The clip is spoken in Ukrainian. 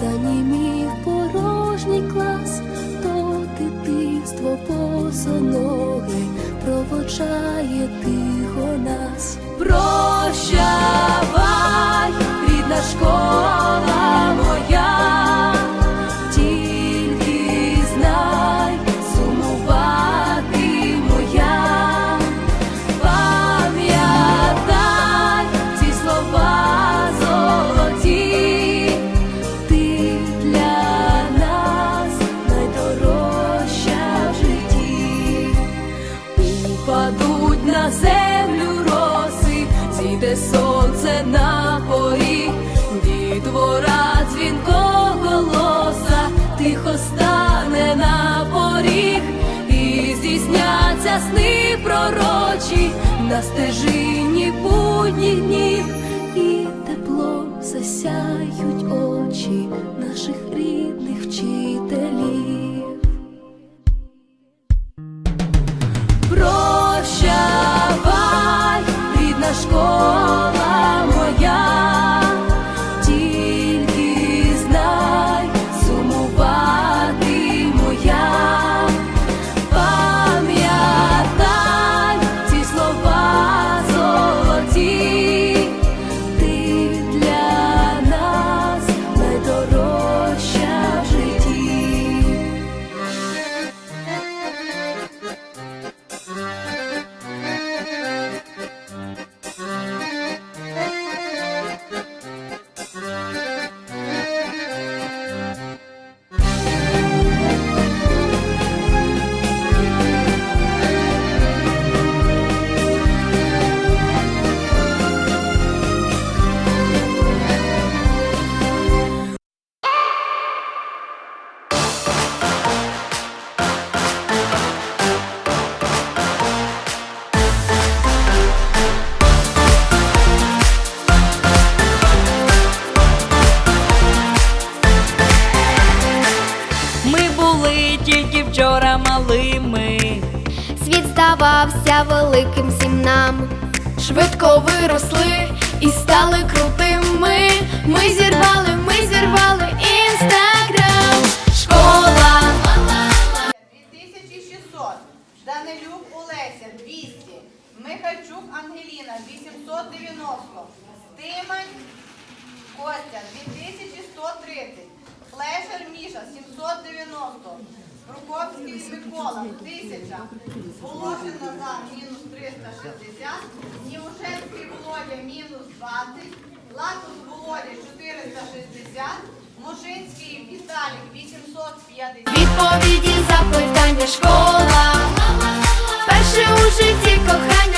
занімів порожній клас, то дитинство босоноге проводжає тихо нас. Прощавай, на землю роси, зійде сонце на поріг, дітвора дзвінко голоса, тихо стане на поріг, і здійсняться сни пророчі на стежині будніх днів, і теплом засяють очі наших рідних вчителів. Були тільки вчора малими. Світ здавався великим всім нам. Швидко виросли і стали крутими. Ми зірвали, ми зірвали інстаграм. Школа. 2600, Данилюк Олеся 200, Михальчук Ангеліна 890, Тимань Костя 2130, Флешер Міша 790, Прокопський Микола 1000, Волошин Назар мінус 360, Німушевський Володя мінус 20, Латус Володя 460, Мушинський Віталік 850. Відповіді запитання школа. Перше у житті кохання